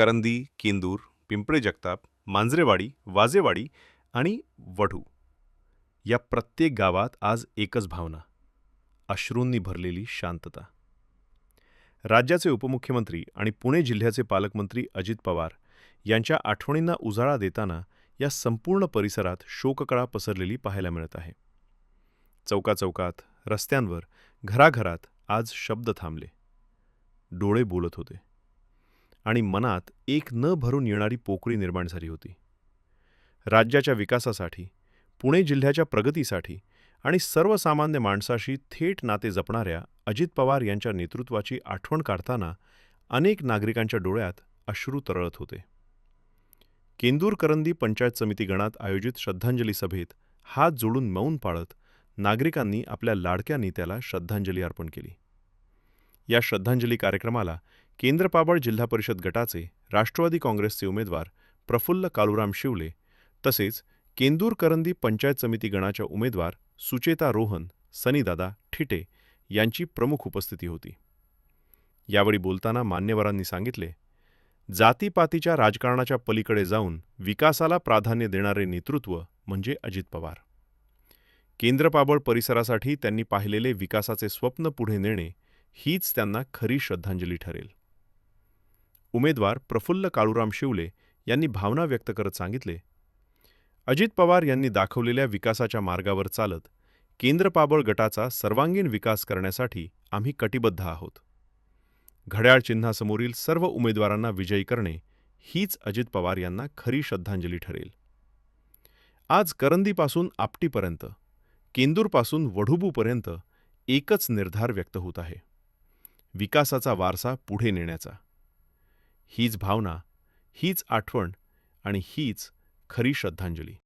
करंदी केंदूर पिंपळे जगताप मांजरेवाडी वाजेवाडी आणि वढू. या प्रत्येक गावात आज एकच भावना अश्रूंनी भरलेली शांतता. राज्याचे उपमुख्यमंत्री आणि पुणे जिल्ह्याचे पालकमंत्री अजित पवार यांच्या आठवणींना उजाळा देताना या संपूर्ण परिसरात शोककळा पसरलेली पाहायला मिळत आहे. चौकाचौकात रस्त्यांवर घराघरात आज शब्द थांबले. डोळे बोलत होते. आणि मनात एक न भरून येणारी पोकळी निर्माण झाली होती. राज्याच्या विकासासाठी पुणे जिल्ह्याच्या प्रगतीसाठी आणि सर्वसामान्य माणसाशी थेट नाते जपणाऱ्या अजित पवार यांच्या नेतृत्वाची आठवण काढताना अनेक नागरिकांच्या डोळ्यात अश्रू तरळत होते. केंदूर करंदी पंचायत समिती गणात आयोजित श्रद्धांजली सभेत हात जोडून मौन पाळत नागरिकांनी आपल्या लाडक्या नेत्याला श्रद्धांजली अर्पण केली. या श्रद्धांजली कार्यक्रमाला केंद्रपाबळ जिल्हा परिषद गटाचे राष्ट्रवादी काँग्रेसचे उमेदवार प्रफुल्ल कालुराम शिवले तसेच केंदूर करंदी पंचायत समिती गणाच्या उमेदवार सुचेता रोहन सनीदादा ठिटे यांची प्रमुख उपस्थिती होती. यावेळी बोलताना मान्यवरांनी सांगितले जातीपातीच्या राजकारणाच्या पलीकडे जाऊन विकासाला प्राधान्य देणारे नेतृत्व म्हणजे अजित पवार. केंद्रपाबळ परिसरासाठी त्यांनी पाहिलेले विकासाचे स्वप्न पुढे नेणे हीच त्यांना खरी श्रद्धांजली ठरेल. उमेदवार प्रफुल्ल काळूराम शिवले यांनी भावना व्यक्त करत सांगितले अजित पवार यांनी दाखवलेल्या विकासाच्या मार्गावर चालत केंद्रपाबळ गटाचा सर्वांगीण विकास करण्यासाठी आम्ही कटिबद्ध आहोत. घड्याळ चिन्हासमोरील सर्व उमेदवारांना विजयी करणे हीच अजित पवार यांना खरी श्रद्धांजली ठरेल. आज करंदीपासून आपटीपर्यंत केंदूरपासून वढुबूपर्यंत एकच निर्धार व्यक्त होत आहे. विकासाचा वारसा पुढे नेण्याचा. हीच भावना हीच आठवण आणि हीच खरी श्रद्धांजली.